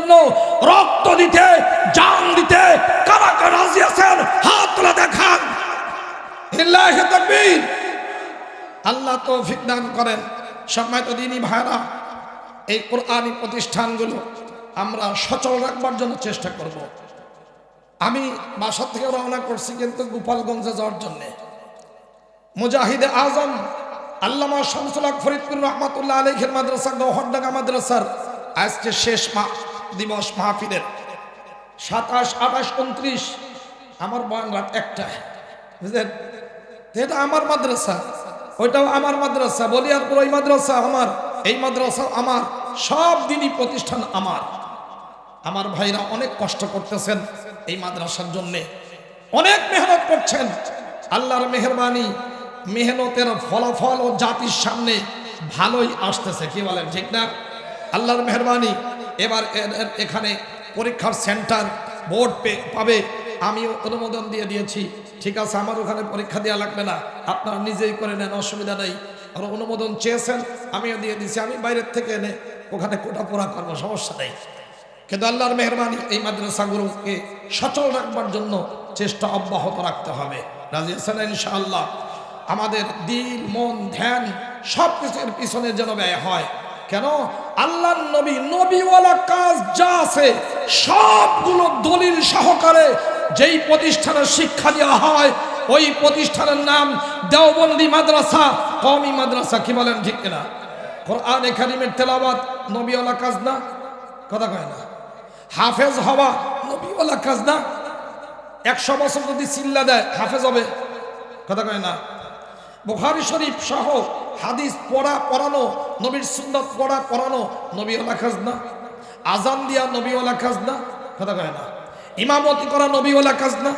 জন্য রক্ত দিতে, জান দিতে কারা কারা রাজি আছেন, হাত তুলে দেখান। লিল্লাহি তাকবীর। আল্লাহ তৌফিক দান করেন। সম্মানিত দিনই ভাইরা এই কোরআনী প্রতিষ্ঠানগুলো আমরা সচল রাখবার জন্য চেষ্টা করব। আমি বাসা থেকে রওনা করছি কিন্তু গোপালগঞ্জে যাওয়ার জন্যে। মুজাহিদে আজম, আল্লামা শামসুল হক ফরিদপুর রহমাতুল্লাহ আলহের মাদ্রাসা, গহরডাঙ্গা মাদ্রাসার আজকে শেষ মা দিবস মাহফিলের সাতাশ, আঠাশ, উনত্রিশ, আমার রাত একটা। বুঝলেন? এটা আমার মাদ্রাসা, ওইটাও আমার মাদ্রাসা, বলিয়ারপুর ওই মাদ্রাসা আমার, এই মাদ্রাসা আমার, সব দিনই প্রতিষ্ঠান আমার। আমার ভাইরা অনেক কষ্ট করতেছেন এই মাদ্রাসার জন্যে। অনেক মেহনত করছেন। আল্লাহর মেহরবানি, মেহনতের ফলাফল ও জাতির সামনে ভালোই আসতেছে, কি বলেন, ঠিক না? আল্লাহর মেহরবানি এবার এখানে পরীক্ষার সেন্টার বোর্ড পাবে। আমিও অনুমোদন দিয়ে দিয়েছি। ঠিক আছে, আমার ওখানে পরীক্ষা দেওয়া লাগবে না। আপনারা নিজেই করে নেন, অসুবিধা নেই। আর অনুমোদন চেয়েছেন, আমিও দিয়ে দিয়েছি আমি বাইরের থেকে এনে ওখানে কোটা পোড়া করব, সমস্যা নেই। কিন্তু আল্লাহর মেহরবানি এই মাদ্রাসাগুলোকে সচল রাখবার জন্য চেষ্টা অব্যাহত রাখতে হবে। রাজি ইনশাআল্লাহ? আমাদের দিল, মন, ধ্যান সব কিছুর পিছনে যেন ব্যয় হয়। কেন? আল্লাহ নবী, নবীওয়ালা কাজ যা আছে, সবগুলো দলিল সহকারে যেই প্রতিষ্ঠানের শিক্ষা দেওয়া হয়, ওই প্রতিষ্ঠানের নাম দেওবন্দি মাদ্রাসা কমি মাদ্রাসা, কি বলেন ঠিক কিনা? কোরআন একাডেমির তেলাবাদ নবীওয়ালা কাজ না? কথা কয় না। হাফেজ হওয়া নবীওয়ালা কাজ না? একশো বছর যদি চিল্লা দেয়, হাফেজ হবে। কথা কয় না। বুখারি শরীফ সহ হাদিস পড়া, পড়ানো, নবীর সুন্নত পড়া, পড়ানো, নবীওয়ালা কাজ না আজান দিয়া নবীওয়ালা কাজ না কথা কয় না। ইমামতি করা নবীওয়ালা কাজ না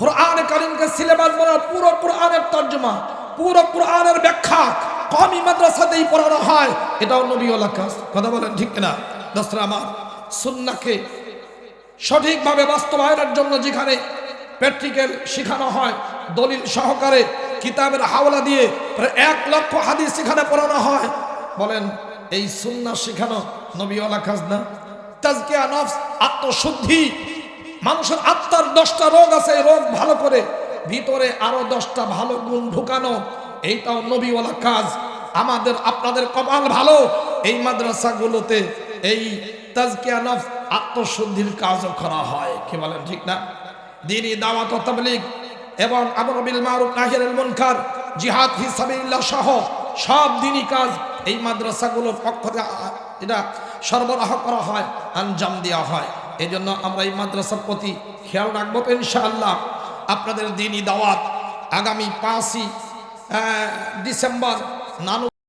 কোরআন কারিমকে সিলেবাস বানানো পুরো কোরআনের তর্জমা, পুরো কোরআনের ব্যাখ্যা কমি মাদ্রাসাতেই পড়ানো হয়, এটাও নবীওয়ালা কাজ, কথা বলেন ঠিক কিনা? দোস্তরা আমার সুন্নাকে সঠিকভাবে বাস্তবায়নের জন্য যেখানে প্র্যাকটিক্যাল শেখানো হয়, দলিল সহকারে কিতাবের হাওলা দিয়ে প্রায় এক লক্ষ হাদিস সেখানে পড়ানো হয়। বলেন, এই সুন্না শেখানো নবীওয়ালা কাজ না তাজকিয়া নফস, আত্মশুদ্ধি। মানুষের আত্মার দশটা রোগ আছে রোগ ভালো করে। ভিতরে আরও দশটা ভালো গুণ ঢুকানো, এইটাও নবীওয়ালা কাজ। আমাদের, আপনাদের কপাল ভালো, এই মাদ্রাসাগুলোতে এই তাজকিয়া নফস, আত্মশুদ্ধির কাজও করা হয়। কি বলেন, ঠিক না? দিনই দাওয়াত তাবলীগ এবং আমর বিল মারুফ নাহিয়ানিল মুনকার, জিহাদ ফি সাবিলিল্লাহ সহ সব দিনই কাজ এই মাদ্রাসাগুলোর পক্ষ থেকে এটা সরবরাহ করা হয়, আঞ্জাম দেওয়া হয়। এই জন্য আমরা এই মাদ্রাসার প্রতি খেয়াল রাখব ইনশাআল্লাহ। আপনাদের দিনই দাওয়াত আগামী পাঁচই ডিসেম্বর, নানু